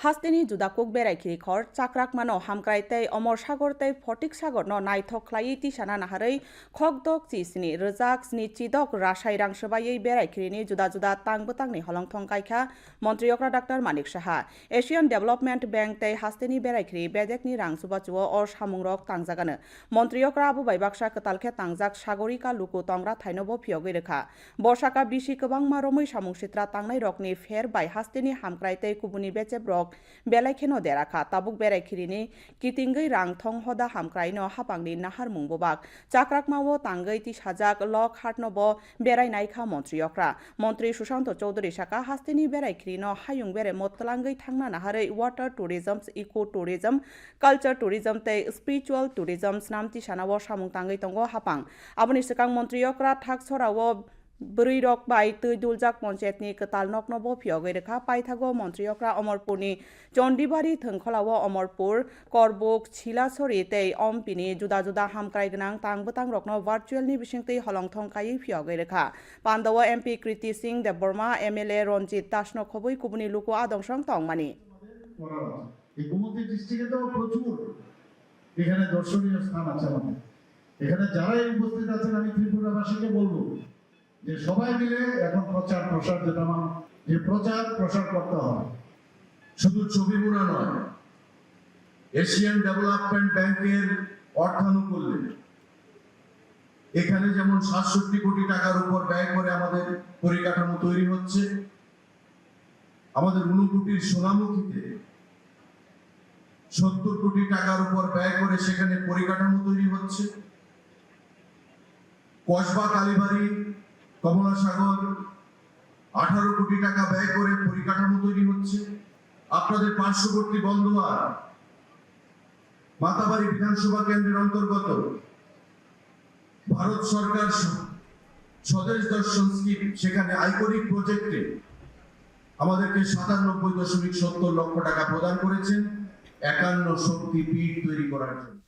হাস্তেনি জুদাকুক বেড়াইখিরি খর চাকরাক মানো হামক্রাইতেই অমর সাগর তেই, ফটিক সাগর ন নাইথক খ্লাইই তিসানা নাহারৈ খকদক চিসনি রজাক স্নি চিদক রাসাই রাংসবাইयै বেড়াইখিরিনি জুদা জুদা তাংবো তাংনি হলংথং কাইখা মন্ত্রী অকরা doctor Manik Saha. Asian development bank তেই হাস্তেনি বেড়াইখিরি বেদেকনি রাংসুবা চুও অর সামুংরক তাংজাগানো মন্ত্রী অকরা আবু বাইবাকসা কতালখে তাংজাক সাগরিকা লুকু তংরা থাইনবো ফিয়গৈ রেখা বর্ষাকা বিশি গোबां মারমৈ সামুং সিত্রা তাংনাই রকনি ফের বাই হাস্তেনি হামক্রাইতেই কুবুনি বেচেব রক বেলাইখেনো দেরাখা তাবুক বেড়াইখিরিনি কিতিঙ্গৈ রাং থং হদা হামক্রাইনো হাপাংনি নাহার মুংববাক চাকরাকমাও তাঙ্গৈ তিস হাজাক লক হাটনব বেড়াইনাইখা মন্ত্রী অকরা মন্ত্রী সুশান্ত চৌধুরী সাকা হাস্তেনি বেড়াইখিরিনো হাयुं বেড়ে মতলাঙ্গৈ থাংনা নাহাरै water tourism eco tourism culture tourism তৈ স্পিরিচুয়াল টুরিজম স্নামতি সানাও সামুং তাঙ্গৈ তঙ্গ হাপাং। আবনি সিকাং মন্ত্রী অকরা থাক ছরাও ব্रै রক বাই তৈ দুলজাক পঞ্চায়েতনি কতাল নকনব ফিয়গৈ রেখা পাইথাগো মন্ত্রীয়করা অমরপুরনি চন্ডিবাড়ি থংখলাও অমরপুর করবুক ছিলাছড়ি তৈ অমপিনি জুদা জুদা হামক্রাই গনাং তাংবতাং রকনো ভার্চুয়ালনি বিসিংতৈ হলংথং কাই ফিয়গৈ রেখা পান্দাও এমপি কৃতি সিং দেববর্মা এমএলএ রঞ্জিত দাসনো খবই কুবুনি লুকু আদংসং তংমানি তো প্রচুর এখানে দর্শনীয় স্থান আছে আমাদের। এখানে যারাই উপস্থিত আছেন, আমি ত্রিপুরাবাসীকে বলব যে সবাই মিলে এখন প্রচার, প্রসার যেটা যে প্রচার, প্রসার করতে হবে। শুধু ছবিমুড়া নয়, এশিয়ান ডেভেলপমেন্ট ব্যাংকের অর্থানুকূল্যে। এখানে যেমন সাতষট্টি কোটি টাকার উপর ব্যয় করে আমাদের পরিকাঠামো তৈরি হচ্ছে, আমাদের ঊনকোটির সোনামুখীতে সত্তর কোটি টাকার উপর ব্যয় করে সেখানে পরিকাঠামো তৈরি হচ্ছে। কসবা কালীবাড়ি কমলাসাগর আঠারো কোটি টাকা ব্যয় করে পরিকাঠামো তৈরি হচ্ছে। আপনাদের পার্শ্ববর্তী বন্ধুয়ার মাতাবাড়ি বিধানসভা কেন্দ্রের অন্তর্গত ভারত সরকার স্বদেশ দর্শন স্কিম, সেখানে আইকনিক প্রজেক্টে আমাদেরকে সাতানব্বই দশমিক সত্তর লক্ষ টাকা প্রদান করেছেন। একান্ন শক্তি পীঠ তৈরি করার জন্য।